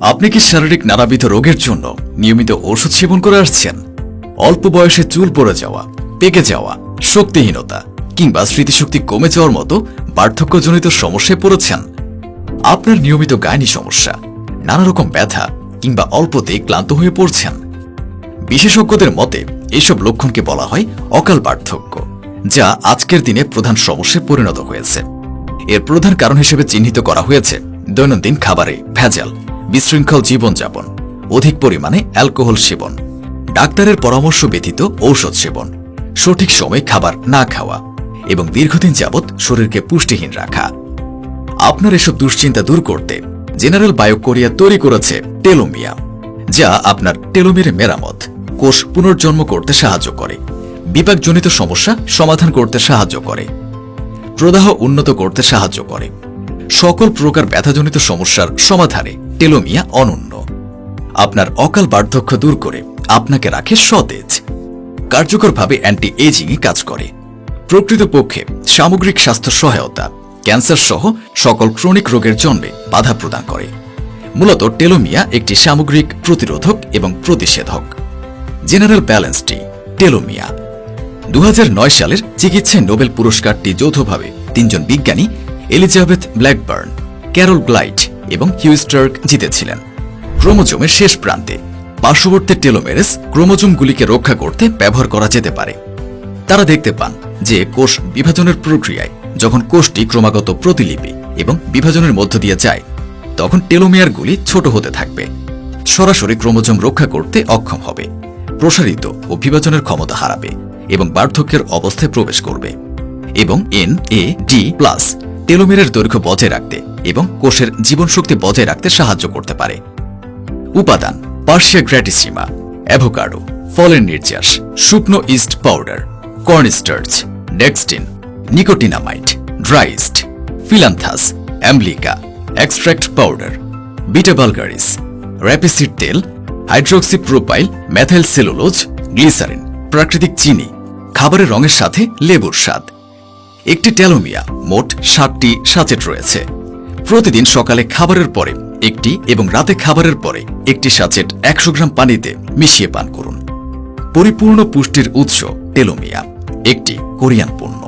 আপনি কি শারীরিক নানাবিধ রোগের জন্য নিয়মিত ওষুধ সেবন করে আসছেন? অল্প বয়সে চুল পড়ে যাওয়া, পেকে যাওয়া, শক্তিহীনতা কিংবা স্মৃতিশক্তি কমে যাওয়ার মতো বার্ধক্যজনিত সমস্যায় পড়েছেন? আপনার নিয়মিত গায়নি সমস্যা নানা রকম ব্যথা কিংবা অল্পতে ক্লান্ত হয়ে পড়ছেন? বিশেষজ্ঞদের মতে এসব লক্ষণকে বলা হয় অকাল বার্ধক্য যা আজকের দিনে প্রধান সমস্যায় পরিণত হয়েছে। এর প্রধান কারণ হিসেবে চিহ্নিত করা হয়েছে দৈনন্দিন খাবারে ভেজাল বিশৃঙ্খল জীবনযাপন, অধিক পরিমাণে অ্যালকোহল সেবন, ডাক্তারের পরামর্শ ব্যতীত ঔষধ সেবন, সঠিক সময়ে খাবার না খাওয়া এবং দীর্ঘদিন যাবৎ শরীরকে পুষ্টিহীন রাখা। আপনার এসব দুশ্চিন্তা দূর করতে জেনারেল বায়ো কোরিয়া তৈরি করেছে টেলোমিয়া, যা আপনার টেলোমিয়ার মেরামত, কোষ পুনর্জন্ম করতে সাহায্য করে, বিপাকজনিত সমস্যা সমাধান করতে সাহায্য করে, প্রদাহ উন্নত করতে সাহায্য করে, সকল প্রকার ব্যথাজনিত সমস্যার সমাধানে টেলোমিয়া অনন্য। আপনার অকাল বার্ধক্য দূর করে আপনাকে রাখে সতেজ। কার্যকরভাবে অ্যান্টি এজিংয়ে কাজ করে। প্রকৃতপক্ষে সামগ্রিক স্বাস্থ্য সহায়তা, ক্যান্সার সহ সকল ক্রনিক রোগের জন্মে বাধা প্রদান করে। মূলত টেলোমিয়া একটি সামগ্রিক প্রতিরোধক এবং প্রতিষেধক। জেনারেল ব্যালেন্সটি, টেলোমিয়া। দু হাজার নয় সালের চিকিৎসায় নোবেল পুরস্কারটি যৌথভাবে তিনজন বিজ্ঞানী এলিজাবেথ ব্ল্যাকবার্ন, ক্যারল গ্লাইট এবং হিউস্টার্ক জিতেছিলেন। ক্রোমোজোমের শেষ প্রান্তে, পার্শ্ববর্তী টেলোমেরেস ক্রোমোজোমগুলিকে রক্ষা করতে ব্যবহার করা যেতে পারে। তারা দেখতে পান যে কোষ বিভাজনের প্রক্রিয়ায় যখন কোষটি ক্রমাগত প্রতিলিপি এবং বিভাজনের মধ্য দিয়ে যায়, তখন টেলোমিয়ারগুলি ছোট হতে থাকবে। সরাসরি ক্রোমোজোম রক্ষা করতে অক্ষম হবে, প্রসারিত ও বিভাজনের ক্ষমতা হারাবে এবং বার্ধক্যের অবস্থায় প্রবেশ করবে। এবং এন এ ডি প্লাস টেলোমিয়ারের দৈর্ঘ্য বজায় রাখতে এবং কোষের জীবনশক্তি বজায় রাখতে সাহায্য করতে পারে। উপাদান পার্সিয়া গ্র্যাটিসিমা, অ্যাভোকাডো, ফলের নির্যাস, শুকনো yeast powder, cornstarch dextrin nicotinamide dry yeast phyllanthus, emblica, extract powder, beta vulgaris, rapeseed তেল hydroxy propyl methylcellulose glycerin প্রাকৃতিক চিনি, খাবারের রঙের সাথে লেবুর স্বাদ। একটি টেলোমিয়া মোট ষাটটি সাচেট রয়েছে। প্রতিদিন সকালে খাবারের পরে, একটি এবং রাতে খাবারের পরে একটি সাচেট একশো গ্রাম পানিতে মিশিয়ে পান করুন। পরিপূর্ণ পুষ্টির উৎস টেলোমিয়া, একটি কোরিয়ান পণ্য।